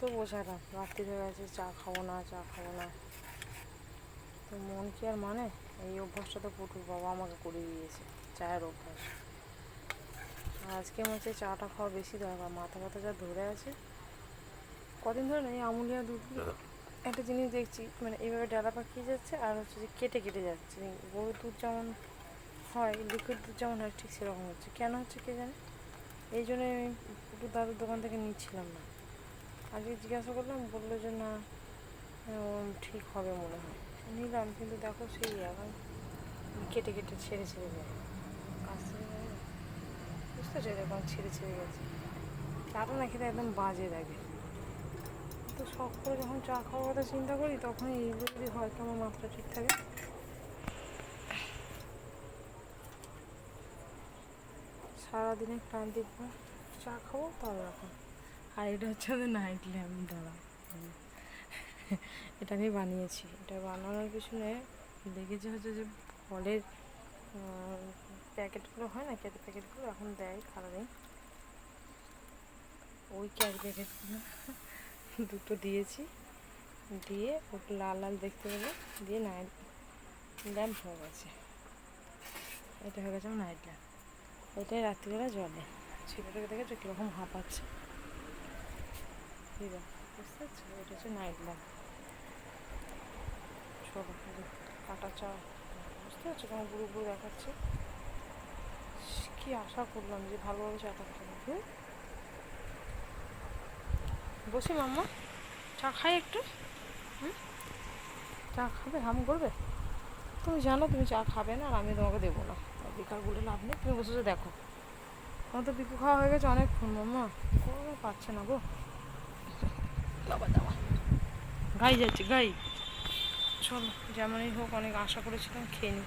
কত বোঝালাম রাত্রি হয়ে গেছে, চা খাব না, চা খাব না। তো মন কি আর মানে? এই অভ্যাসটা তো পুটুর বাবা আমাকে করে দিয়েছে, চায়ের অভ্যাস। আজকে মনে হচ্ছে চাটা খাওয়া বেশি দরকার, মাথা ব্যথা যা ধরে আছে, কদিন ধরে না এই আমুলিয়া দুধ একটা জিনিস দেখছি মানে এইভাবে ডালা পাকিয়ে যাচ্ছে আর হচ্ছে যে কেটে কেটে যাচ্ছে। গরুর দুধ যেমন হয় লিকুইড দুধ যেমন হয়, ঠিক সেরকম হচ্ছে। কেন হচ্ছে কে জানে? এই জন্য আমি পুটুর দাদুর দোকান থেকে নিচ্ছিলাম না। আজকে জিজ্ঞাসা করলাম, বলল যে না ঠিক হবে মনে হয়। নিলাম, কিন্তু দেখো সেই এখন কেটে কেটে ছেড়ে ছেড়ে যায়। কাছ বুঝতে পারছি এরকম ছেড়ে ছেড়ে গেছে। চাটা না খেতে একদম বাজে লাগে। তো শখ করে যখন চা খাওয়ার কথা চিন্তা করি তখন এইগুলো যদি হয় তো আমার মাথাটা ঠিক থাকে। সারাদিনে ক্লান্তির পর চা খাব তাহলে রাখো। আর এটা হচ্ছে আমাদের নাইট ল্যাম্প দ্বারা এটা আমি বানিয়েছি। এটা বানানোর পিছনে দেখেছি হচ্ছে যে ফলের প্যাকেটগুলো হয় না ক্যারি প্যাকেটগুলো এখন দেয় কালারিং ওই ক্যারি প্যাকেটগুলো দুটো দিয়েছি। দিয়ে ওটা লাল লাল দেখতে পেলে দিয়ে নাইট ল্যাম্প হয়ে গেছে। এটা হয়ে গেছে আমার নাইট ল্যাম্প এটাই রাত্রিবেলা জলে ছেলেটাকে দেখেছ কীরকম হাঁপাচ্ছে? দেখো, বুঝতে পারছ এটা হচ্ছে নাইট ল্যাম্প ছোটো কাটা চা বুঝতে পারছ? কেমন গুরু গুরু দেখাচ্ছে। কি আশা করলাম যে ভালোভাবে চা করতে হবে বসি মাম্মা চা খাই একটু। হুম? চা খাবে হাম করবে? তুমি জানো তুমি চা খাবে না আর আমি তোমাকে দেবো না। বেকার বলে লাভ নেই। তুমি বসে দেখো। আমার তো বিকু খাওয়া হয়ে গেছে অনেকক্ষণ মাম্মা। কোনো পাচ্ছে না গো। বাবা দাবা গাই যাচ্ছে গাই চলো যেমনই হোক অনেক আশা করেছিলাম খেয়ে নিই